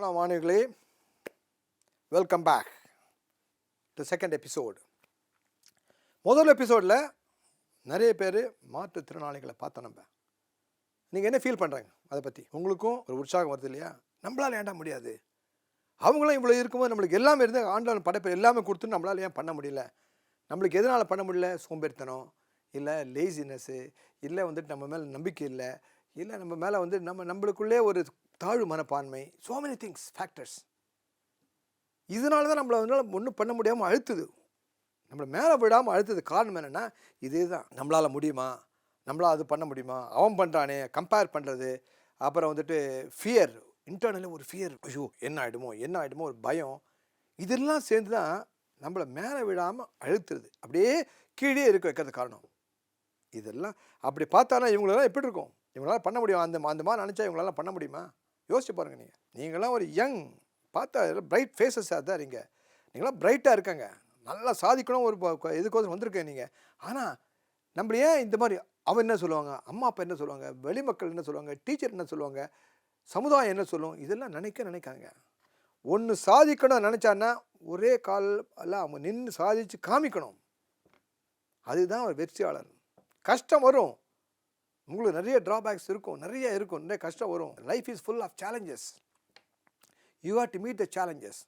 மாணவ மாணவிகளே welcome back to second episode முதல் எபிசோடில் நிறைய பேர் மாற்றுத்திறனாளிகளை பார்த்தோம் நம்ம. நீங்கள் என்ன ஃபீல் பண்ணுறாங்க அதை பற்றி உங்களுக்கும் ஒரு உற்சாகம் வருது இல்லையா? நம்மளால் ஏண்டா முடியாது? அவங்களும் இவ்வளோ இருக்கும்போது நம்மளுக்கு எல்லாமே இருந்து ஆண்டவன் படைப்பு எல்லாமே கொடுத்து நம்மளால் ஏன் பண்ண முடியல? நம்மளுக்கு எதனால் பண்ண முடியல? சோம்பேறித்தனம் இல்லை லேசினஸ்ஸு இல்லை வந்துட்டு நம்ம மேலே நம்பிக்கை இல்லை இல்லை நம்ம மேலே வந்து நம்ம நம்மளுக்குள்ளே ஒரு தாழ்வு மனப்பான்மை ஸோ மெனி திங்ஸ் ஃபேக்டர்ஸ் இதனால தான் நம்மளை வந்து ஒன்றும் பண்ண முடியாமல் அழுத்துது. நம்மளை மேலே விடாமல் அழுத்தது. காரணம் என்னென்னா இதே தான் நம்மளால் முடியுமா? நம்மளால் அது பண்ண முடியுமா? அவன் பண்ணுறானே கம்பேர் பண்ணுறது அப்புறம் வந்துட்டு ஃபியர் இன்டர்னலி ஒரு ஃபியர் ஐயோ என்ன ஆகிடுமோ என்ன ஆகிடுமோ ஒரு பயம். இதெல்லாம் சேர்ந்து தான் நம்மளை மேலே விடாமல் அழுத்துறது. அப்படியே கீழே இருக்க வைக்கிறது காரணம். இதெல்லாம் அப்படி பார்த்தானா இவங்களெல்லாம் எப்படி இருக்கும்? இவங்களால பண்ண முடியும். அந்த அந்த மாதிரி நினச்சா இவங்களால பண்ண முடியுமா? யோசிச்சு பாருங்க நீங்கள் நீங்களாம் ஒரு யங் பார்த்தா பிரைட் ஃபேஸஸாக தான் இருங்க நீங்களாம் பிரைட்டாக இருக்காங்க. நல்லா சாதிக்கணும் ஒரு இதுக்கோசம் வந்திருக்கேன் நீங்கள் ஆனால் நம்மள ஏன் இந்த மாதிரி அவன் என்ன சொல்லுவாங்க? அம்மா அப்பா என்ன சொல்லுவாங்க? வெளிமக்கள் என்ன சொல்லுவாங்க? டீச்சர் என்ன சொல்லுவாங்க? சமுதாயம் என்ன சொல்லும்? இதெல்லாம் நினைக்க நினைக்காங்க ஒன்று சாதிக்கணும் நினச்சான்னா ஒரே கால் அல்ல அவங்க நின்று சாதித்து காமிக்கணும். அதுதான் ஒரு வெற்றியாளர். கஷ்டம் வரும். உங்களுக்கு நிறைய ட்ராபேக்ஸ் இருக்கும் நிறைய இருக்கும் நிறைய கஷ்டம் வரும். Life is full of challenges you have to meet the challenges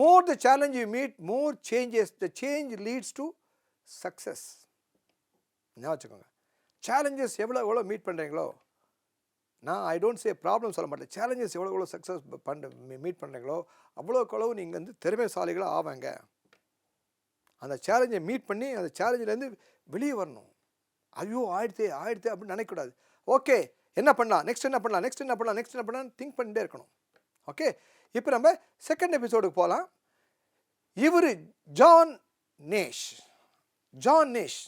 more the challenge you meet more changes the change leads to success ஞாபகம் வச்சுக்கோங்க. சேலஞ்சஸ் எவ்வளோ எவ்வளோ மீட் பண்ணுறீங்களோ நான் ஐ டோன்ட் சே ப்ராப்ளம் சொல்ல மாட்டேன். சேலஞ்சஸ் எவ்வளோ எவ்வளோ சக்ஸஸ் பண்ண மீட் பண்ணுறீங்களோ அவ்வளோக்கு அளவு நீங்கள் வந்து திறமைசாலிகளாக ஆவாங்க. அந்த சேலஞ்சை மீட் பண்ணி அந்த சேலஞ்சிலேருந்து வெளியே வரணும். ஐயோ ஆயிடுத்தே ஆயிடுத்தே அப்படின்னு நினைக்கக்கூடாது. ஓகே என்ன பண்ணலாம்? நெக்ஸ்ட் என்ன பண்ணலாம்? நெக்ஸ்ட் என்ன பண்ணலாம்? நெக்ஸ்ட் என்ன பண்ணலாம் திங்க் பண்ணிட்டே இருக்கணும். ஓகே இப்போ நம்ம செகண்ட் எபிசோடுக்கு போகலாம். இவர் ஜான் நேஷ் ஜான் நேஷ்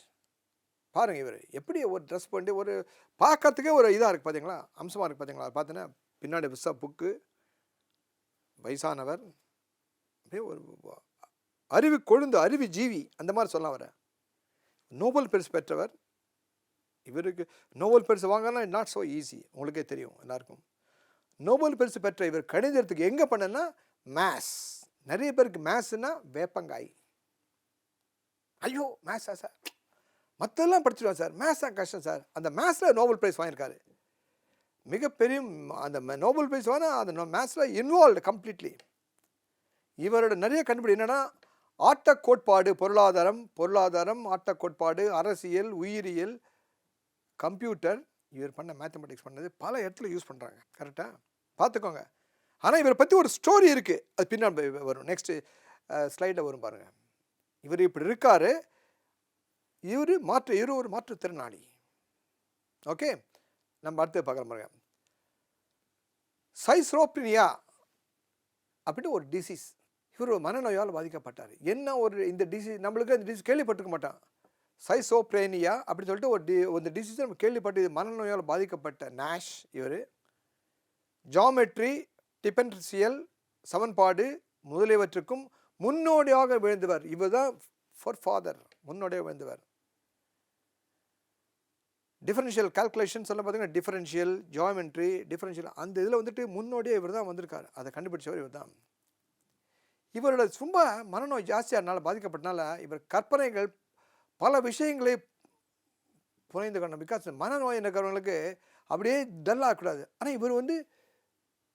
பாருங்க இவர் எப்படி ஒரு ட்ரெஸ் பண்ணி ஒரு பார்க்கறதுக்கே ஒரு இதாக இருக்குது பார்த்தீங்களா அம்சமாக இருக்குது பார்த்தீங்களா பார்த்தீங்கன்னா பின்னாடி விசா புக்கு வயசானவர் அப்படியே ஒரு அறிவு கொழுந்து அறிவு ஜீவி அந்த மாதிரி சொல்லலாம் வர நோபல் பரிசு பெற்றவர் இவருக்கு நோபல் பரிசு வாங்கினா நாட் ஸோ ஈஸி உங்களுக்கே தெரியும் எல்லாருக்கும். நோபல் பரிசு பெற்ற இவர் கணிதத்துக்கு எங்கே பண்ணனா மேத்ஸ் நிறைய பேருக்கு மேத்ஸ்னா வேப்பங்காய். ஐயோ மேத்ஸா சார் மற்றெல்லாம் படிச்சிடுவான் சார் மேத்ஸ் தான் கஷ்டம் சார் அந்த மேத்ஸில் நோபல் ப்ரைஸ் வாங்கியிருக்காரு. மிகப்பெரிய அந்த நோபல் ப்ரைஸ் வாங்கினா அந்த மேத்ஸில் இன்வால்வ்டு கம்ப்ளீட்லி இவரோட நிறைய கண்டுபிடி என்னென்னா ஆட்ட கோட்பாடு பொருளாதாரம் பொருளாதாரம் ஆட்ட கோட்பாடு அரசியல் உயிரியல் கம்ப்யூட்டர் இவர் பண்ண மேத்தமெட்டிக்ஸ் பண்ணது பல இடத்துல யூஸ் பண்ணுறாங்க கரெக்டாக பார்த்துக்கோங்க. ஆனால் இவரை பற்றி ஒரு ஸ்டோரி இருக்குது அது பின்னாடி வரும். நெக்ஸ்ட்டு ஸ்லைடில் வரும் பாருங்கள் இவர் இப்படி இருக்காரு. இவர் மாற்று இவர் ஒரு மாற்றுத்திறனாளி. ஓகே நம்ம அடுத்து பார்க்குற பாருங்க. சைஸ்ரோப்ரினியா அப்படின்னு ஒரு டிசீஸ் இவர் மனநோயால் பாதிக்கப்பட்டார். என்ன ஒரு இந்த டிசீஸ் நம்மளுக்கு அந்த டிசீஸ் கேள்விப்பட்டிருக்க மாட்டான். சைசோப்ரேனியா அப்படின்னு சொல்லிட்டு ஒரு டி இந்த டிசீஸ் நம்ம கேள்விப்பட்டு இது மனநோயால் பாதிக்கப்பட்ட நேஷ் இவர். ஜாமெட்ரி டிபென்ட்ரிசியல் சமன்பாடு முதலியவற்றுக்கும் முன்னோடியாக விழுந்தவர். இவர் தான் ஃபார் ஃபாதர் முன்னோடியாக விழுந்தவர். டிஃபரன்ஷியல் கால்குலேஷன் சொல்ல பார்த்தீங்கன்னா டிஃபரன்ஷியல் ஜாமெட்ரி டிஃபரன்ஷியல் அந்த இதில் வந்துட்டு முன்னோடியே இவர் தான் வந்திருக்கார். அதை கண்டுபிடிச்சவர் இவர் தான் இவரோட சும்மா மனநோய் ஜாஸ்தியானால பாதிக்கப்பட்டனால இவர் கற்பனைகள் பல விஷயங்களை புனைந்து கொண்டோம் பிகாஸ் மனநோய் இருக்கிறவங்களுக்கு அப்படியே டல்லாகக்கூடாது. ஆனால் இவர் வந்து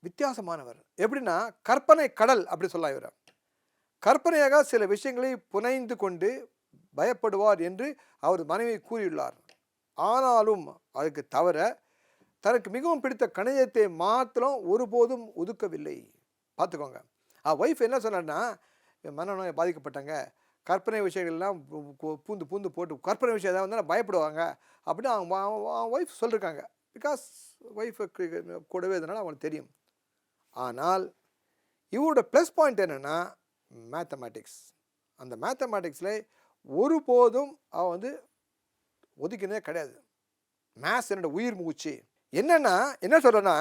வித்தியாசமானவர். எப்படின்னா கற்பனை கடல் அப்படி சொல்லலாம் இவர். கற்பனையாக சில விஷயங்களை புனைந்து கொண்டு பயப்படுவார் என்று அவர் மனைவி கூறியுள்ளார். ஆனாலும் அதுக்கு தவிர தனக்கு மிகவும் பிடித்த கணிதத்தை மாத்திரம் ஒருபோதும் ஒதுக்கவில்லை. பார்த்துக்கோங்க. ஆ ஒய்ஃப் என்ன சொன்னார்னா மனநோயை பாதிக்கப்பட்டாங்க. கற்பனை விஷயங்கள்லாம் பூந்து பூந்து போட்டு கற்பனை விஷயம் ஏதாவது வந்தால் பயப்படுவாங்க. அப்படின்னு அவங்க ஒய்ஃப் சொல்லியிருக்காங்க பிகாஸ் ஒய்ஃப் கூடவே இதனால் அவங்களுக்கு தெரியும். ஆனால் இவரோட ப்ளஸ் பாயிண்ட் என்னென்னா மேத்தமேட்டிக்ஸ் அந்த மேத்தமேட்டிக்ஸில் ஒருபோதும் அவன் வந்து ஒதுக்கினதே கிடையாது. மேத்ஸ் என்னோட உயிர் மூச்சு. என்னென்னா என்ன சொல்கிறேன்னா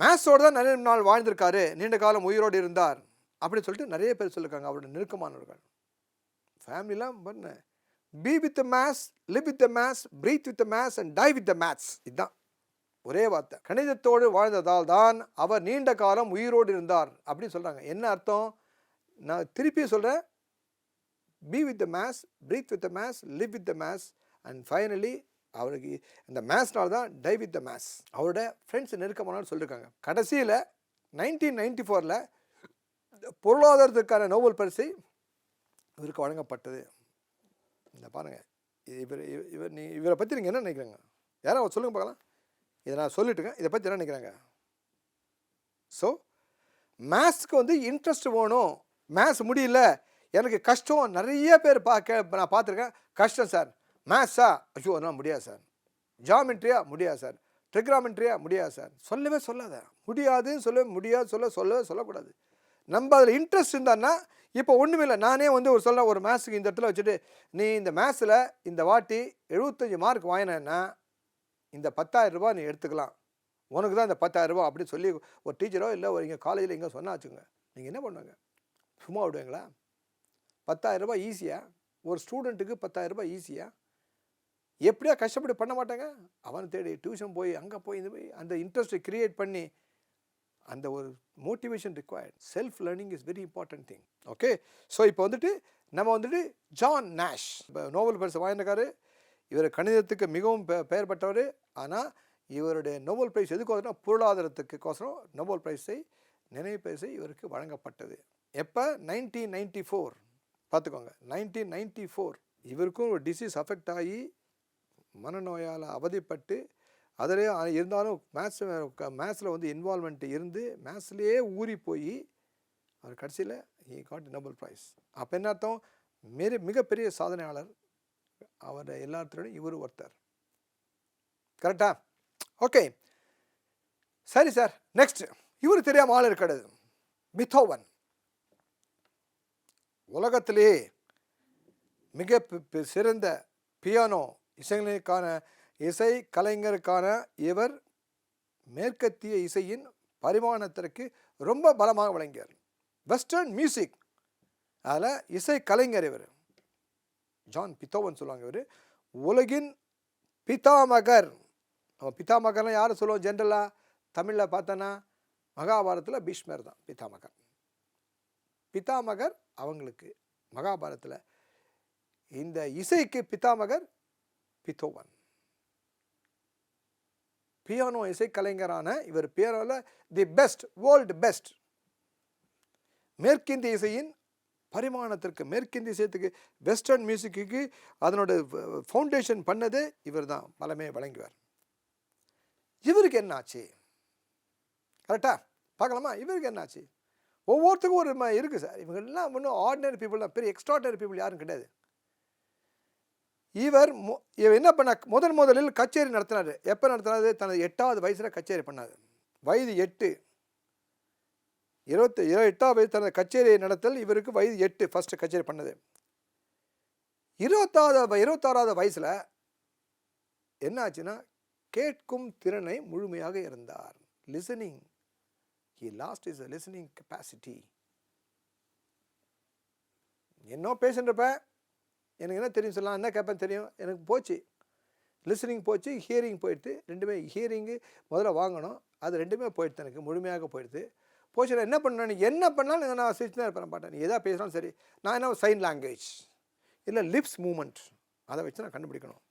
மேத்ஸோடு தான் நிறைய நாள் வாழ்ந்திருக்காரு. நீண்ட காலம் உயிரோடு இருந்தார். அப்படின்னு சொல்லிட்டு நிறைய பேர் சொல்லியிருக்காங்க அவரோட நெருக்கமானவர்கள். ஃபேமிலிலாம் பண்ண be with maths live with maths breathe with maths and die with maths இதுதான். ஒரே வார்த்தை. கணிதத்தோடு வாழ்ந்ததால் தான் அவர் நீண்ட காலம் உயிரோடு இருந்தார் அப்படின்னு சொல்கிறாங்க என்ன அர்த்தம்? நான் திருப்பி சொல்கிறேன் be with the maths breathe with the maths live with the maths and finally அவருக்கு இந்த மேத்ஸ்னால தான் டை வித் த மேத்ஸ் அவரோட ஃப்ரெண்ட்ஸ் நெருக்கமானாலும் சொல்லியிருக்காங்க கடைசியில் நைன்டீன் நைன்டி ஃபோரில் பொருளாதாரத்திற்கான நோபல் பரிசை இவருக்கு வழங்கப்பட்டது. இந்த பாருங்கள் இவர் இவர் இவர் நீ இவரை பற்றி நீங்கள் என்ன நினைக்கிறாங்க? யாரும் சொல்லுங்க பார்க்கலாம். இதை நான் சொல்லிட்டுங்க இதை பற்றி என்ன நினைக்கிறாங்க? ஸோ மேத்ஸ்க்கு வந்து இன்ட்ரெஸ்ட் வேணும். மேத்ஸ் முடியல. எனக்கு கஷ்டம். நிறைய பேர் பார்க்க நான் பார்த்துருக்கேன். கஷ்டம் சார். மேத்ஸா ஐயோ அதெல்லாம் முடியாது சார். ஜாமெண்ட்ரியா முடியாது சார். ட்ரிக்ராமெண்ட்ரியா முடியாது சார். சொல்லவே சொல்லாத. முடியாதுன்னு சொல்லவே முடியாது. சொல்ல சொல்லவே சொல்லக்கூடாது. நம்ம அதில் இன்ட்ரெஸ்ட் இருந்தான்னா இப்போ ஒன்றுமே இல்லை. நானே வந்து ஒரு சொல்ல ஒரு மேத்ஸுக்கு இந்த இடத்துல வச்சுட்டு நீ இந்த மேத்ஸில் இந்த வாட்டி எழுபத்தஞ்சி மார்க் வாங்கினேன்னா இந்த பத்தாயிரம் ரூபாய் நீ எடுத்துக்கலாம். உனக்கு தான் இந்த பத்தாயிரம் அப்படின்னு சொல்லி ஒரு டீச்சரோ இல்லை ஒரு இங்கே காலேஜில் எங்கே சொன்னா வச்சுங்க நீங்கள் என்ன பண்ணுவாங்க? சும்மா விடுவீங்களா? பத்தாயிரம் ரூபாய் ஈஸியாக ஒரு ஸ்டூடெண்ட்டுக்கு பத்தாயிரம் ரூபாய் ஈஸியாக எப்படியா கஷ்டப்பட்டு பண்ண மாட்டாங்க? அவனை தேடி டியூஷன் போய் அங்கே போய் இந்த போய் அந்த இன்ட்ரெஸ்ட்டை க்ரியேட் பண்ணி அந்த ஒரு motivation required self learning is very important thing okay so இப்போ வந்துட்டு நம்ம வந்துட்டு ஜான் நேஷ் இப்போ நோபல் பரிசு வாங்கினக்காரு இவர் கணிதத்துக்கு மிகவும் பெ- பெயர் பெற்றவர். ஆனால் இவருடைய நோபல் பிரைஸ் எதுக்கு வருதுன்னா பொருளாதாரத்துக்கு கோசரம் நோபல் பிரைஸை நினைவு பரிசை இவருக்கு வழங்கப்பட்டது. எப்போ? நைன்டீன் நைன்டி ஃபோர் பார்த்துக்கோங்க நைன்டீன் நைன்டி ஃபோர் இவருக்கும் ஒரு டிசீஸ் அஃபெக்ட் ஆகி மனநோயால் அவதிப்பட்டு அதிலே இருந்தாலும் மேத்ஸ் மேத்ஸில் வந்து இன்வால்மெண்ட் இருந்து மேத்ஸ்லேயே ஊறி போய் அவர் கடைசியில் ஹி காட் நோபல் ப்ரைஸ் அப்போ என்ன அர்த்தம்? மிக மிகப்பெரிய சாதனையாளர் அவர் எல்லாத்திலும் இவர் ஒருத்தர். கரெக்டா ஓகே சரி சார் நெக்ஸ்ட் இவர் தெரியாமல் ஆள் இருக்காது மித்தோவன். உலகத்திலேயே மிக சிறந்த பியானோ இசைகளுக்கான இசை கலைஞருக்கான இவர் மேற்கத்திய இசையின் பரிமாணத்திற்கு ரொம்ப பலமாக விளங்கியார் வெஸ்டர்ன் மியூசிக் அதில் இசை கலைஞர் இவர். ஜான் பித்தோவன் சொல்லுவாங்க இவர். உலகின் பிதாமகர். நம்ம பிதாமகர்லாம் யார் சொல்லுவோம்? ஜென்ரலாக தமிழில் பார்த்தோன்னா மகாபாரதத்தில் பீஷ்மர் தான் பிதாமகர். பிதாமகர் அவங்களுக்கு மகாபாரதத்தில். இந்த இசைக்கு பிதாமகர் பித்தோவன் பியானோ இசைக்கலைஞரான இவர் பியானோவில் தி பெஸ்ட் வேர்ல்டு பெஸ்ட் மேற்கிந்திய இசையின் பரிமாணத்திற்கு மேற்கிந்திய இசையத்துக்கு வெஸ்டர்ன் மியூசிக்கு அதனோட ஃபவுண்டேஷன் பண்ணதே இவர் தான் பலமே வழங்குவார். இவருக்கு என்னாச்சு? கரெக்டாக பார்க்கலாமா? இவருக்கு என்னாச்சு? ஒவ்வொருத்துக்கும் ஒரு இருக்குது சார். இவங்க எல்லாம் ஒன்றும் ஆர்டினரி பீப்புள் தான் பெரிய எக்ஸ்ட்ராடனரி பீப்புள் யாரும் கிடையாது. இவர் மு- இவர் என்ன பண்ண முதன் முதலில் கச்சேரி நடத்தினார். எப்போ நடத்தினாரு? தனது எட்டாவது வயசில் கச்சேரி பண்ணார். வயது எட்டு. இருபத்தி இருபது எட்டாவது வயது தனது கச்சேரியை நடத்தல் இவருக்கு வயது எட்டு ஃபஸ்ட்டு கச்சேரி பண்ணது. இருபத்தாவது இருபத்தாறாவது வயசில் என்ன ஆச்சுன்னா கேட்கும் திறனை முழுமையாக இருந்தார் listening he lost is listening capacity என்ன பேசுன்றப்ப எனக்கு என்ன தெரியும் சொல்லலாம்? என்ன கேட்பேன் தெரியும்? எனக்கு போச்சு. லிசனிங் போச்சு ஹியரிங் போயிடுது. ரெண்டுமே ஹியரிங்கு முதல்ல வாங்கணும். அது ரெண்டுமே போயிடுது எனக்கு. முழுமையாக போயிடுது. போச்சு நான் என்ன பண்ணேன் என்ன பண்ணாலும் நான் சிரிச்சு தான் இருப்பேன் பாட்டேன் நீ எதாவது பேசினாலும் சரி. நான் என்ன சைன் லாங்குவேஜ் இல்லை லிப்ஸ் மூமெண்ட் அதை வச்சு நான் கண்டுபிடிக்கணும்.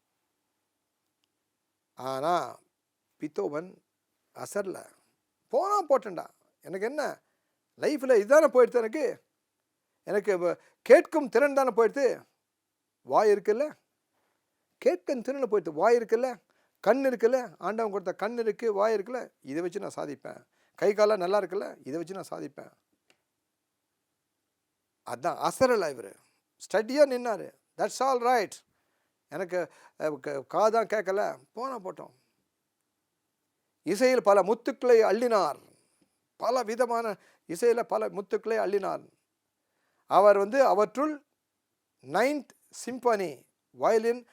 ஆனால் பித்தோவன் அசரில். போனால் போட்டேன்டா. எனக்கு என்ன? லைஃப்பில் இதுதானே போயிடுது எனக்கு? எனக்கு கேட்கும் திறன் தானே போயிடுது? வாய் இருக்குல்ல? கேட்கன் திறனில் போயிட்டு வாய் இருக்குல்ல? கண் இருக்குல்ல? ஆண்டவன் கொடுத்த கண் இருக்குது வாய் இருக்குல்ல? இதை வச்சு நான் சாதிப்பேன். கை காலம் நல்லா இருக்குல்ல? இதை வச்சு நான் சாதிப்பேன். அதான் அசரல இவர். ஸ்டடியாக நின்னார். தட்ஸ் ஆல் ரைட் எனக்கு க- காதான் கேட்கல. போனால் போட்டோம். இசையில் பல முத்துக்களை அள்ளினார். பல விதமான இசையில் பல முத்துக்களை அள்ளினார். அவர் வந்து அவற்றுள் நைன்த் சிம்பனி வயலின்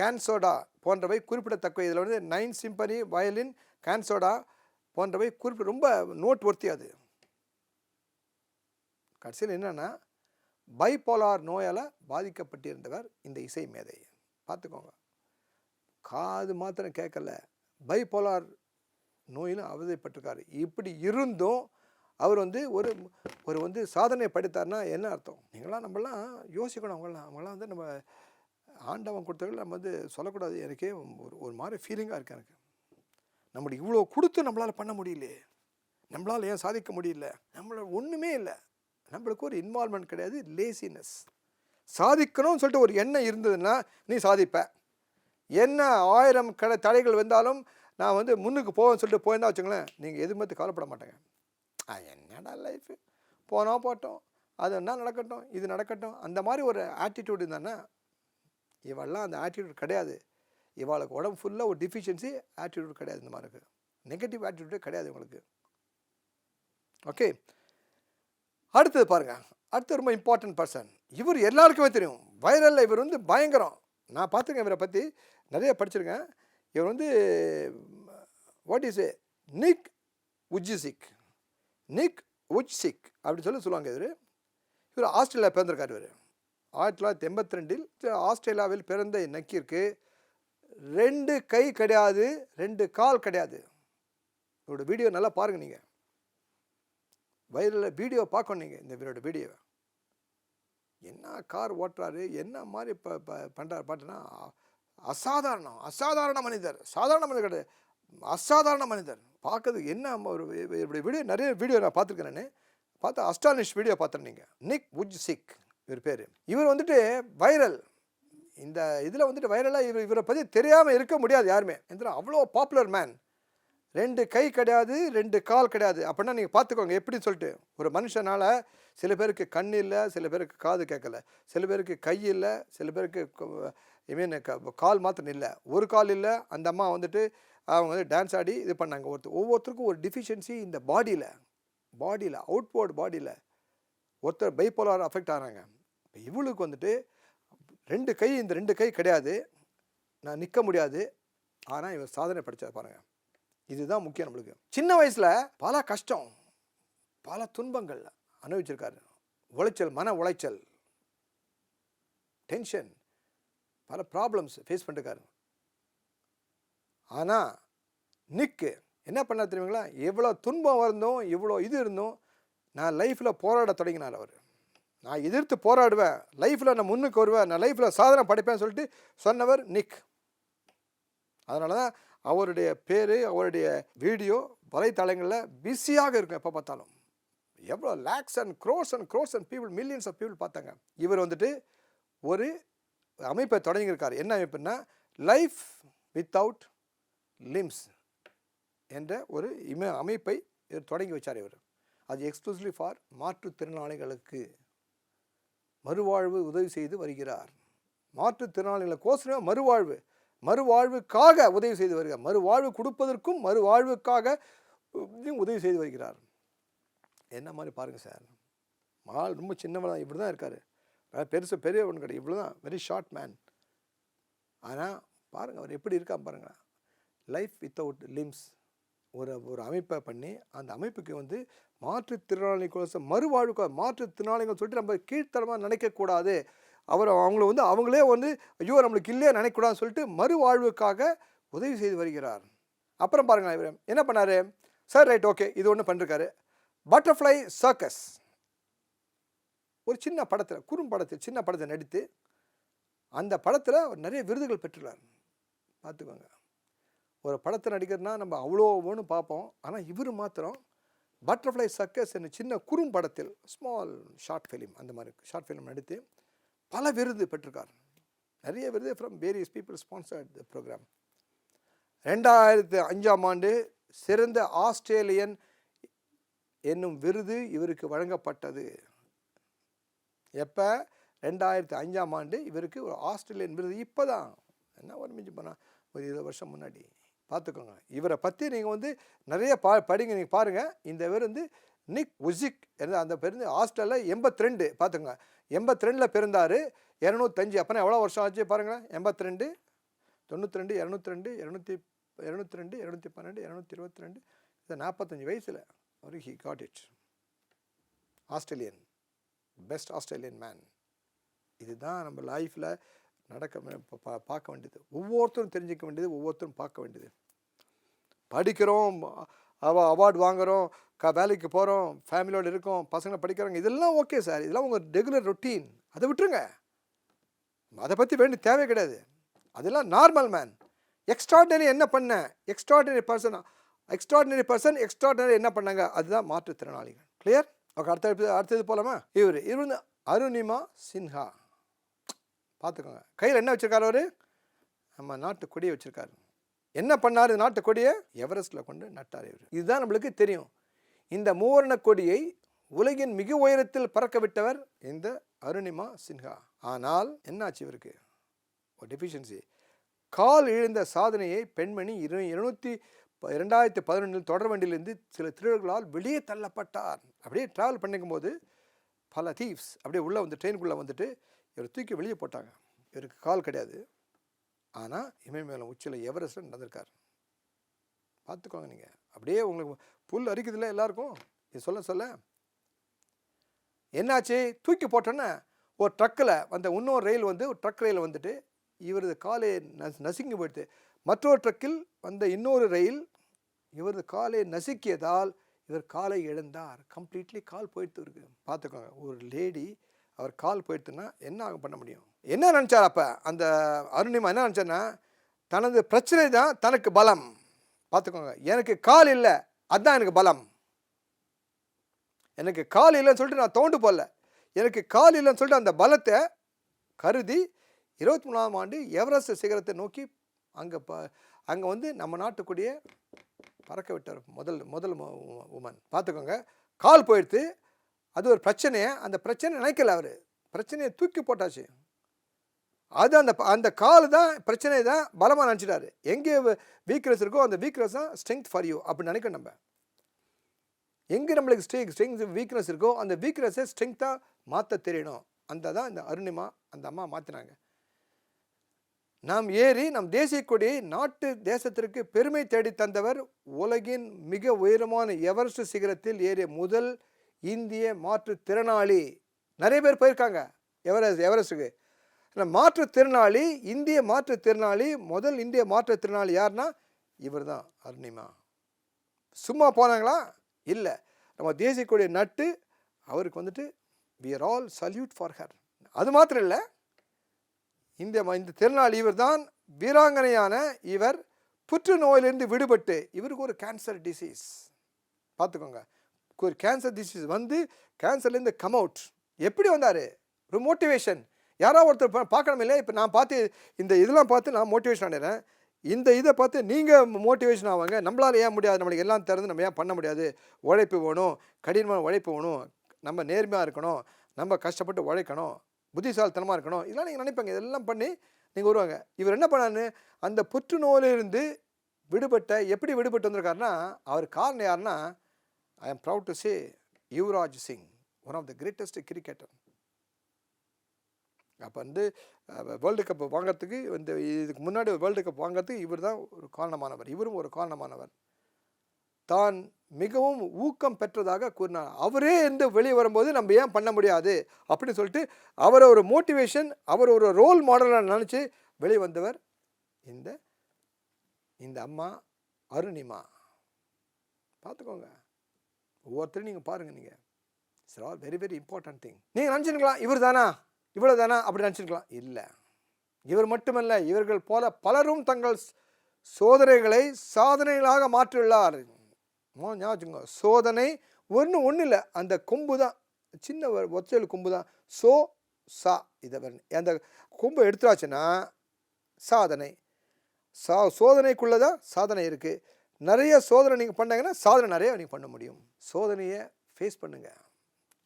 கேன்சோடா போன்றவை குறிப்பிடத்தக்க. இதில் வந்து நைன் சிம்பனி வயலின் கேன்சோடா போன்றவை குறிப்பிட ரொம்ப நோட் ஒர்த்தி அது. கடைசியில் என்னென்னா பைபோலார் நோயால் பாதிக்கப்பட்டிருந்தவர் இந்த இசை மேதை. பார்த்துக்கோங்க. காது மாத்திரம் கேட்கல. பைபோலார் நோயிலும் அவதிப்பட்டிருக்காரு. இப்படி இருந்தும் அவர் வந்து ஒரு ஒரு வந்து சாதனை படித்தார்னா என்ன அர்த்தம்? நீங்களாம் நம்மளாம் யோசிக்கணும் அவங்களாம் அவங்களாம் வந்து நம்ம ஆண்டவன் கொடுத்தவர்கள் நம்ம வந்து சொல்லக்கூடாது. எனக்கே ஒரு ஒரு மாதிரி ஃபீலிங்காக இருக்குது எனக்கு. நம்மளுக்கு இவ்வளோ கொடுத்து நம்மளால் பண்ண முடியலையே நம்மளால் ஏன் சாதிக்க முடியல? நம்மள ஒன்றுமே இல்லை. நம்மளுக்கு ஒரு இன்வால்மெண்ட் கிடையாது லேசினஸ் சாதிக்கணும்னு சொல்லிட்டு ஒரு எண்ணம் இருந்ததுன்னா நீ சாதிப்ப. என்ன ஆயிரம் கடை தடைகள் வந்தாலும் நான் வந்து முன்னுக்கு போவேன்னு சொல்லிட்டு போயிருந்தா வச்சுங்களேன் நீங்கள் எது கவலைப்பட மாட்டேங்க. என்னடா லைஃபு போனால் போட்டோம். அது என்ன நடக்கட்டும் இது நடக்கட்டும். அந்த மாதிரி ஒரு ஆட்டிடியூடு இருந்தானே இவெல்லாம் அந்த ஆட்டிடியூட் கிடையாது. இவளுக்கு உடம்பு ஃபுல்லாக ஒரு டிஃபிஷியன்சி ஆட்டிடியூட் கிடையாது. இந்த மாதிரி இருக்குது நெகட்டிவ் ஆட்டிடியூடே கிடையாது உங்களுக்கு ஓகே அடுத்தது பாருங்கள் அடுத்து ரொம்ப இம்பார்ட்டன்ட் பர்சன் இவர் எல்லாருக்குமே தெரியும். வைரலில் இவர் வந்து பயங்கரம். நான் பார்த்துருக்கேன் இவரை பற்றி நிறைய படிச்சிருக்கேன். இவர் வந்து வாட் இஸ் ஏ நிக் உஜிசிக் நிக் உஜ்சிக் அப்படின்னு சொல்லி சொல்லுவாங்க இவர். இவர் ஆஸ்திரேலியா பிறந்திருக்கார் இவர். ஆயிரத்தி தொள்ளாயிரத்தி எண்பத்தி ரெண்டில் ஆஸ்திரேலியாவில் பிறந்த நக்கீருக்கு ரெண்டு கை கிடையாது ரெண்டு கால் கிடையாது. இவரோட வீடியோ நல்லா பாருங்கள் நீங்கள் வைரலில் வீடியோ பார்க்கணும் நீங்கள் இந்த இவரோட வீடியோவை என்ன கார் ஓட்டுறாரு என்ன மாதிரி இப்போ இப்போ பண்ணுறாரு பாட்டுனா அசாதாரணம் அசாதாரண மனிதர். சாதாரண மனிதர் கிடையாது. அசாதாரண மனிதர். பார்க்கறதுக்கு என்ன ஒரு இவருடைய வீடியோ நிறைய வீடியோ நான் பார்த்துருக்கேன் நான். பார்த்து அஸ்டானிஷ் வீடியோ பார்த்தேன் நீங்கள் நிக் உஜ் சிக் இவர் பேர். இவர் வந்துட்டு வைரல். இந்த இதில் வந்துட்டு வைரலாக இவர் இவரை பற்றி தெரியாமல் இருக்க முடியாது யாருமே. எந்த அவ்வளோ பாப்புலர் மேன் ரெண்டு கை கிடையாது ரெண்டு கால் கிடையாது. அப்படின்னா நீங்கள் பார்த்துக்கோங்க எப்படின்னு சொல்லிட்டு. ஒரு மனுஷனால் சில பேருக்கு கண் இல்லை சில பேருக்கு காது கேட்கல சில பேருக்கு கை இல்லை சில பேருக்கு ஐ மீன் கால் மாத்திரம் இல்லை. ஒரு கால் இல்லை அந்த அம்மா வந்துட்டு அவங்க வந்து டான்ஸ் ஆடி இது பண்ணாங்க. ஒருத்தர் ஒவ்வொருத்தருக்கும் ஒரு டிஃபிஷியன்சி இந்த பாடியில் பாடியில் அவுட்போர்ட் பாடியில் ஒருத்தர் பைப்போலார் அஃபெக்ட் ஆகிறாங்க இப்போ இவளுக்கு வந்துட்டு ரெண்டு கை இந்த ரெண்டு கை கிடையாது. நான் நிற்க முடியாது. ஆனால் இவர் சாதனை படித்தார் பாருங்கள் இதுதான் முக்கியம் நம்மளுக்கு. சின்ன வயசில் பல கஷ்டம் பல துன்பங்கள் அனுபவிச்சிருக்காரு. உளைச்சல் மன உளைச்சல் டென்ஷன் பல ப்ராப்ளம்ஸ் ஃபேஸ் பண்ணிருக்காரு. ஆனால் நிக்கு. என்ன பண்ண தெரியுங்களா எவ்வளோ துன்பம் இருந்தோம் இவ்வளோ இது இருந்தோம். நான் லைஃப்பில் போராட தொடங்கினார் அவர். நான் எதிர்த்து போராடுவேன். லைஃப்பில் நான் முன்னுக்கு வருவேன். நான் லைஃப்பில் சாதனை படைப்பேன்னு சொல்லிட்டு சொன்னவர் நிக். அதனால தான் அவருடைய பேர் அவருடைய வீடியோ வலைத்தளங்களில் பிஸியாக இருக்கும் எப்போ பார்த்தாலும். எவ்வளோ lakhs and crores and crores and people millions of people பார்த்தாங்க. இவர் வந்துட்டு ஒரு அமைப்பை தொடங்கியிருக்கார். என்ன அமைப்புன்னா லைஃப் வித்தவுட் லிம்ஸ் என்ற ஒரு இம அமைப்பை இவர் தொடங்கி வச்சார் இவர். அது எக்ஸ்க்ளூசிவ்லி ஃபார் மாற்றுத்திறனாளிகளுக்கு மறுவாழ்வு உதவி செய்து வருகிறார். மாற்றுத்திறனாளிகளுக்கோசரமே மறுவாழ்வு மறுவாழ்வுக்காக உதவி செய்து வருகிறார். மறுவாழ்வு கொடுப்பதற்கும் மறுவாழ்வுக்காக உதவி செய்து வருகிறார். என்ன மாதிரி பாருங்கள் சார். மகால் ரொம்ப சின்னவன் இப்படி தான் இருக்கார் பெருசு பெரிய ஒன்று கிடையாது. இவ்வளோ தான் வெரி ஷார்ட் மேன் ஆனால் பாருங்கள் அவர் எப்படி இருக்கான் பாருங்கள் லைஃப் வித்தவுட் லிம்ஸ் ஒரு ஒரு அமைப்பை பண்ணி அந்த அமைப்புக்கு வந்து மாற்றுத்திறனாளிகள் மறுவாழ்வு மாற்றுத்திறனாளிகள் சொல்லிட்டு நம்ம கீழ்த்தரமாக நினைக்கக்கூடாது. அவர் அவங்கள வந்து அவங்களே வந்து ஐயோ நம்மளுக்கு இல்லையே நினைக்கூடாதுன்னு சொல்லிட்டு மறுவாழ்வுக்காக உதவி செய்து வருகிறார். அப்புறம் பாருங்கள் இவர். என்ன பண்ணார்? சார் ரைட் ஓகே இது ஒன்று பண்ணிருக்காரு. பட்டர்ஃப்ளை சர்க்கஸ் ஒரு சின்ன படத்தில் குறும்படத்தில் சின்ன படத்தை நடித்து அந்த படத்தில் நிறைய விருதுகள் பெற்றுள்ளார். பார்த்துக்கோங்க. ஒரு படத்தை நடிக்கிறதுனா நம்ம அவ்வளோ ஒன்று பார்ப்போம். ஆனால் இவர் மாத்திரம் பட்டர்ஃப்ளை சர்க்கஸ் என்ன சின்ன குறும் படத்தில் ஸ்மால் ஷார்ட் ஃபிலிம் அந்த மாதிரி ஷார்ட் ஃபிலிம் நடித்து பல விருது பெற்றிருக்கார். நிறைய விருது from various people sponsored the programme ரெண்டாயிரத்து அஞ்சாம் ஆண்டு சிறந்த ஆஸ்திரேலியன் என்னும் விருது இவருக்கு வழங்கப்பட்டது. எப்போ? ரெண்டாயிரத்து அஞ்சாம் ஆண்டு இவருக்கு ஒரு ஆஸ்திரேலியன் விருது. இப்போ தான் என்ன ஒரு மிஞ்சி போனால் ஒரு இருபது வருஷம் முன்னாடி. பார்த்துக்கோங்க. இவரை பற்றி நீங்கள் வந்து நிறைய பா படிங்க. நீங்கள் பாருங்கள் இந்த இவர் வந்து நிக் உசிக் அந்த பிறந்து ஹாஸ்டலில் எண்பத்தி ரெண்டு பார்த்துங்க எண்பத்தி ரெண்டில் பிறந்தார். இரநூத்தஞ்சு. அப்போனா எவ்வளோ வருஷம் ஆச்சு பாருங்களேன். எண்பத்தி ரெண்டு தொண்ணூற்றி ரெண்டு இரநூத்தி ரெண்டு இரநூத்தி இரநூத்தி ரெண்டு இரநூத்தி பன்னெண்டு இரநூத்தி இருபத்தி ரெண்டு இது நாற்பத்தஞ்சு வயசில் ஒரு he got it Australian best Australian man இதுதான் நம்ம லைஃப்பில் நடக்க பா பார்க்க வேண்டியது. ஒவ்வொருத்தரும் தெரிஞ்சிக்க வேண்டியது ஒவ்வொருத்தரும் பார்க்க வேண்டியது. படிக்கிறோம் அவ அவார்டு வாங்குகிறோம் க வேலைக்கு போகிறோம் ஃபேமிலியோடு இருக்கோம் பசங்களை படிக்கிறாங்க இதெல்லாம் ஓகே சார் இதெல்லாம் உங்கள் ரெகுலர் ரொட்டீன் அதை விட்டுருங்க. அதை பற்றி வேண்டிய தேவை கிடையாது. அதெல்லாம் நார்மல் மேன் எக்ஸ்ட்ராடினரி என்ன பண்ண? Extraordinary person extraordinary person extraordinary என்ன பண்ணாங்க? அதுதான் மாற்றுத்திறனாளிகள். கிளியர் ஓகே அடுத்த அடுத்தது போலாமா? இவர் இவர் வந்து அருணிமா சின்ஹா. பார்த்துக்கோங்க. கையில் என்ன வச்சுருக்காரு அவர்? நம்ம நாட்டு கொடியை வச்சிருக்காரு. என்ன பண்ணார் நாட்டு கொடியை? எவரெஸ்ட்டில் கொண்டு நட்டார் இவர். இதுதான் நம்மளுக்கு தெரியும். இந்த மூவர்ண கொடியை உலகின் மிக உயரத்தில் பறக்க விட்டவர் இந்த அருணிமா சின்ஹா. ஆனால் என்னாச்சு இவருக்கு? ஒரு டெஃபிஷியன்சி கால் இழந்த சாதனையை பெண்மணி இரு இருநூற்றி ப- இரண்டாயிரத்தி பதினொன்றில் தொடர் வண்டியிலிருந்து சில திருடர்களால் வெளியே தள்ளப்பட்டார். அப்படியே ட்ராவல் பண்ணிக்கும்போது பல தீவ்ஸ் அப்படியே உள்ளே வந்து ட்ரெயினுக்குள்ளே வந்துட்டு இவர் தூக்கி வெளியே போட்டாங்க. இவருக்கு கால் கிடையாது. ஆனால் இமயமேலம் உச்சியில் எவரெஸ்ட்டில் நடந்திருக்கார். பார்த்துக்கோங்க நீங்கள் அப்படியே உங்களுக்கு புல் அரிக்குதுல்ல எல்லாருக்கும்? இது சொல்ல சொல்ல. என்னாச்சு? தூக்கி போட்டோன்னே ஒரு ட்ரக்கில் வந்த இன்னொரு ரயில் வந்து ஒரு ட்ரக் ரயில் வந்துட்டு இவரது காலை நஸ் நசுங்கி போயிடுது. மற்றொரு ட்ரக்கில் வந்த இன்னொரு ரயில் இவரது காலை நசுக்கியதால் இவர் காலை இழந்தார். கம்ப்ளீட்லி கால் போயிட்டு இருக்கு. பார்த்துக்கோங்க. ஒரு லேடி அவர் கால் போயிடுத்துன்னா என்ன ஆகும் பண்ண முடியும்? என்ன நினச்சார் அப்போ? அந்த அருணிமா என்ன நினச்சேன்னா தனது பிரச்சனை தான் தனக்கு பலம். பார்த்துக்கோங்க எனக்கு கால் இல்லை அதுதான் எனக்கு பலம். எனக்கு கால் இல்லைன்னு சொல்லிட்டு நான் தோண்டு போடல. எனக்கு கால் இல்லைன்னு சொல்லிட்டு அந்த பலத்தை கருதி இருபத்தி மூணாம் ஆண்டு எவரெஸ்ட் சிகரத்தை நோக்கி அங்கே ப அங்கே வந்து நம்ம நாட்டுக்குடிய பறக்க விட்டார் முதல் முதல் உமன். பார்த்துக்கோங்க கால் போயிடுத்து அது ஒரு பிரச்சனையை அந்த பிரச்சனை நினைக்கல அவர். பிரச்சனையை தூக்கி போட்டாச்சு. அது அந்த அந்த கால் தான் பிரச்சனை தான் பலமாக நினச்சிட்டாரு. எங்கே வீக்னஸ் இருக்கோ அந்த வீக்னஸ் தான் ஸ்ட்ரென்த் ஃபார் யூ அப்படின்னு நினைக்கணும் நம்ம. எங்கே நம்மளுக்கு ஸ்ட்ரெங் ஸ்ட்ரெங்க் வீக்னஸ் இருக்கோ அந்த வீக்னஸை ஸ்ட்ரெங்க்த்தாக மாற்ற தெரியணும். அந்த தான் இந்த அருணிமா அந்த அம்மா மாற்றினாங்க நாம் ஏறி நம் தேசிய கொடியை நாட்டு தேசத்திற்கு பெருமை தேடி தந்தவர் உலகின் மிக உயரமான எவரெஸ்ட் சிகரத்தில் ஏறிய முதல் இந்திய மாற்றுத்திறனாளி. நிறைய பேர் போயிருக்காங்க. எவரெஸ்ட் எவரெஸ்ட்டுக்கு ஆனால் மாற்றுத்திறனாளி இந்திய மாற்றுத்திறனாளி முதல் இந்திய மாற்றுத்திறனாளி யாருன்னா இவர் தான் அருணிமா. சும்மா போனாங்களா? இல்லை. நம்ம தேசிய நட்டு அவருக்கு வந்துட்டு we are all salute for her அது மாத்திரம் இல்லை. இந்த இந்த திறனாளி இவர் தான் வீராங்கனையான இவர் புற்றுநோயிலிருந்து விடுபட்டு இவருக்கு ஒரு கேன்சர் டிசீஸ் பார்த்துக்கோங்க. ஒரு கேன்சர் டிசீஸ் வந்து கேன்சர்லேருந்து கம் அவுட் எப்படி வந்தார்? ஒரு மோட்டிவேஷன் யாராவது ஒருத்தர் பார்க்கணும் இல்லையா? இப்போ நான் பார்த்து இந்த இதெல்லாம் பார்த்து நான் மோட்டிவேஷன் ஆனேன் இந்த இதை பார்த்து நீங்கள் மோட்டிவேஷன் ஆவாங்க. நம்மளால ஏன் முடியாது? நம்மளுக்கு எல்லாம் திறந்து நம்ம ஏன் பண்ண முடியாது? உழைப்பு வேணும். கடினமான உழைப்பு வேணும். நம்ம நேர்மையாக இருக்கணும். நம்ம கஷ்டப்பட்டு உழைக்கணும். புத்திசாலித்தனமாக இருக்கணும். இதெல்லாம் நீங்கள் நினைப்பாங்க. இதெல்லாம் பண்ணி நீங்கள் வருவாங்க. இவர் என்ன பண்ணாரு அந்த புற்றுநோயிலிருந்து விடுபட்ட எப்படி விடுபட்டு வந்திருக்காருன்னா அவர் காரணம் யாருன்னா I am proud to say Yuvraj Singh one of the greatest cricketer அப்போ வந்து வேர்ல்டு கப் வாங்குறதுக்கு இந்த இதுக்கு முன்னாடி வேர்ல்டு கப் வாங்குறதுக்கு இவர் தான் ஒரு காரணமானவர். இவரும் ஒரு காரணமானவர். தான் மிகவும் ஊக்கம் பெற்றதாக கூறினார். அவரே இருந்து வெளியே வரும்போது நம்ம ஏன் பண்ண முடியாது? அப்படின்னு சொல்லிட்டு அவரை ஒரு மோட்டிவேஷன் அவர் ஒரு ரோல் மாடலாக நினச்சி வெளியே வந்தவர் இந்த இந்த அம்மா அருணிமா. பார்த்துக்கோங்க. ஒவ்வொருத்தரும் நீங்கள் பாருங்கள் நீங்கள் it's all very very important thing நீங்கள் நினச்சிருக்கலாம் இவர் தானா இவ்வளோ தானா அப்படி நினச்சிருக்கலாம். இல்லை. இவர் மட்டுமல்ல இவர்கள் போல பலரும் தங்கள் சோதனைகளை சாதனைகளாக மாற்றியுள்ளார். ஞாபகம் வச்சுக்கோங்க. சோதனை ஒன்று ஒன்றும் இல்லை. அந்த கொம்பு தான் சின்ன ஒரு கொம்பு தான் சோ சா இதை அந்த கொம்பை எடுத்துடாச்சுன்னா சாதனை. சா சோதனைக்குள்ளே தான் சாதனை இருக்குது நிறைய சோதனை நீங்கள் பண்ணாங்கன்னா சாதனை நிறைய நீங்கள் பண்ண முடியும். சோதனையை ஃபேஸ் பண்ணுங்கள்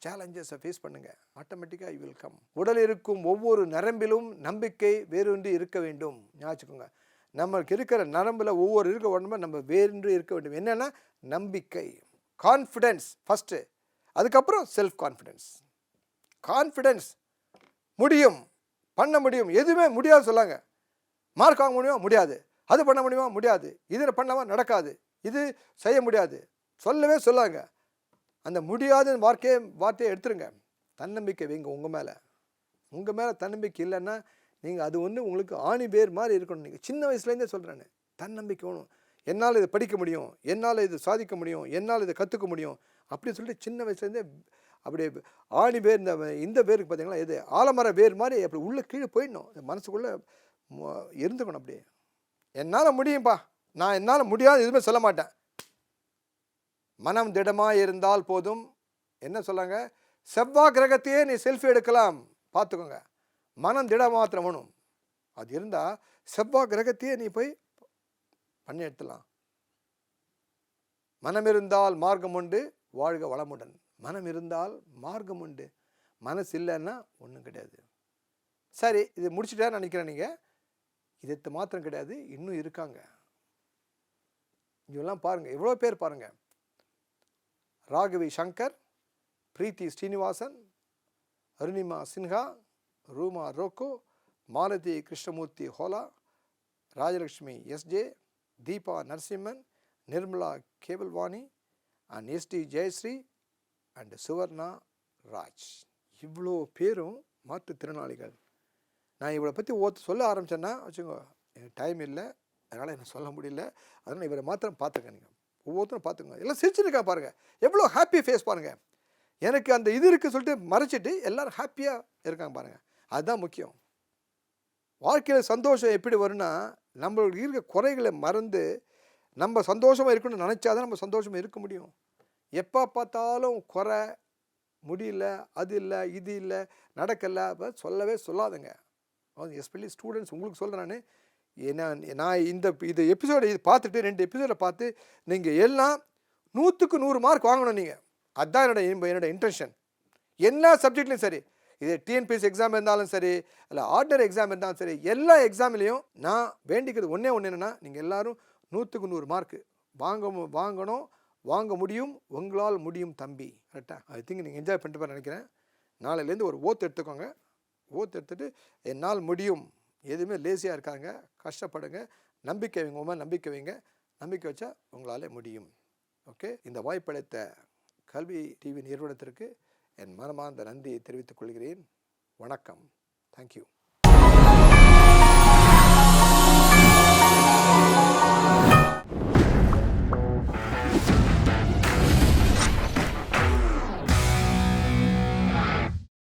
சேலஞ்சஸை ஃபேஸ் பண்ணுங்கள் ஆட்டோமேட்டிக்காக யூ வில் கம் உடல் இருக்கும் ஒவ்வொரு நரம்பிலும் நம்பிக்கை வேறொன்று இருக்க வேண்டும். ஞாபகம் நமக்கு இருக்கிற நரம்பில் ஒவ்வொரு இருக்க உடம்பு நம்ம வேறொன்று இருக்க வேண்டும். என்னென்னா நம்பிக்கை. கான்ஃபிடென்ஸ் ஃபஸ்ட்டு அதுக்கப்புறம் செல்ஃப் கான்ஃபிடென்ஸ் கான்ஃபிடென்ஸ் முடியும். பண்ண முடியும். எதுவுமே முடியாது சொல்லாங்க. மார்க் வாங்க முடியுமா? முடியாது. அது பண்ண முடியுமா? முடியாது. இதில் பண்ணாமா நடக்காது. இது செய்ய முடியாது. சொல்லவே சொல்லாங்க. அந்த முடியாத வார்த்தையை வார்த்தையை எடுத்துருங்க. தன்னம்பிக்கை வைங்க உங்கள் மேலே. உங்கள் மேலே தன்னம்பிக்கை இல்லைன்னா நீங்கள் அது ஒன்று உங்களுக்கு ஆணி பேர் மாதிரி இருக்கணும். நீங்கள் சின்ன வயசுலேருந்தே சொல்கிறேன்னு தன்னம்பிக்கை வேணும். என்னால் இதை படிக்க முடியும். என்னால் இது சாதிக்க முடியும். என்னால் இதை கற்றுக்க முடியும். அப்படின்னு சொல்லிட்டு சின்ன வயசுலேருந்தே அப்படியே ஆணி வேர் இந்த இந்த வேருக்கு பார்த்தீங்களா? இது ஆலமர வேர் மாதிரி அப்படி உள்ளே கீழே போயிடணும். மனசுக்குள்ளே ம- இருந்துக்கணும் அப்படியே. என்னால் முடியும்ப்பா நான் என்னால் முடியாது எதுவுமே சொல்ல மாட்டேன். மனம் திடமாக இருந்தால் போதும். என்ன சொல்லாங்க? செவ்வாய் கிரகத்தையே நீ செல்ஃபி எடுக்கலாம். பார்த்துக்கோங்க. மனம் திடம் மாத்திரம் வேணும். அது இருந்தால் செவ்வாய் கிரகத்தையே நீ போய் பண்ணி எடுத்துலாம் மனம் இருந்தால் மார்க்கம் உண்டு வாழ்க வளமுடன் மனம் இருந்தால் மார்க்கம் உண்டு. மனசு இல்லைன்னா ஒன்றும் கிடையாது. சரி இது முடிச்சுட்டா நினைக்கிறேன் நீங்கள் இது மாத்திரம் கிடையாது இன்னும் இருக்காங்க. இவெல்லாம் பாருங்கள் எவ்வளோ பேர் பாருங்கள் ராகவி சங்கர் பிரீத்தி Srinivasan Arunima Sinha Ruma Rocco Malathi Krishnamurthy Hola Rajalakshmi SJ Deepa Narasimhan Nirmala கேவல்வாணி and SD Jayashree and Suvarna Raj. இவ்வளோ பேரும் மாற்றுத்திறனாளிகள். நான் இவரை பற்றி ஒருத்தர் சொல்ல ஆரம்பிச்சேன்னா வச்சுக்கோ எனக்கு டைம் இல்லை அதனால் என்ன சொல்ல முடியல அதனால் இவரை மாத்திரம் பார்த்துங்க நீங்கள் ஒவ்வொருத்தரும் பார்த்துங்க எல்லாம் சிரிச்சிருக்கா பாருங்கள் எவ்வளோ ஹாப்பி ஃபேஸ் பாருங்கள் எனக்கு அந்த இது இருக்குது சொல்லிட்டு மறைச்சிட்டு எல்லோரும் ஹாப்பியாக இருக்காங்க பாருங்கள் அதுதான் முக்கியம். வாழ்க்கையில் சந்தோஷம் எப்படி வரும்னா நம்மளுக்கு இருக்க குறைகளை மறந்து நம்ம சந்தோஷமாக இருக்கணும்னு நினச்சாதான் நம்ம சந்தோஷமாக இருக்க முடியும். எப்போ பார்த்தாலும் குறை முடியல அது இல்லை இது இல்லை நடக்கலை அப்போ சொல்லவே சொல்லாதுங்க. எஸ்பெஷலி ஸ்டூடெண்ட்ஸ் உங்களுக்கு சொல்கிறேன் நான் ஏன்னா நான் இந்த இது எபிசோடை இது பார்த்துட்டு ரெண்டு எபிசோடை பார்த்து நீங்கள் எல்லாம் நூற்றுக்கு நூறு மார்க் வாங்கணும் நீங்கள் அதுதான் என்னோட aim, என்னோட இன்டென்ஷன் எல்லா சப்ஜெக்ட்லையும் சரி. இது டிஎன்பிஎஸ் எக்ஸாம் இருந்தாலும் சரி இல்லை ஆர்டினரி எக்ஸாம் இருந்தாலும் சரி எல்லா எக்ஸாம்லேயும் நான் வேண்டிக்கிறது ஒன்றே ஒன்று என்னென்னா நீங்கள் எல்லாரும் நூற்றுக்கு நூறு மார்க்கு வாங்க வாங்கணும் வாங்க முடியும் உங்களால் முடியும் தம்பி. கரெக்டாக ஐ திங்க் நீங்கள் என்ஜாய் பண்ணிட்டு போய் நினைக்கிறேன். நாளையிலேருந்து ஒரு ஓத்து எடுத்துக்கோங்க. ஓத்து எடுத்துகிட்டு என்னால் முடியும். எதுவுமே லேசியாக இருக்காங்க. கஷ்டப்படுங்க. நம்பிக்கை வைங்க உமா நம்பிக்கை வைங்க. நம்பிக்கை வச்சா உங்களால் முடியும். ஓகே இந்த வாய்ப்பளித்த கல்வி டிவி நிறுவனத்திற்கு என் மனமார்ந்த நன்றியை தெரிவித்துக் கொள்கிறேன். வணக்கம். தேங்க்யூ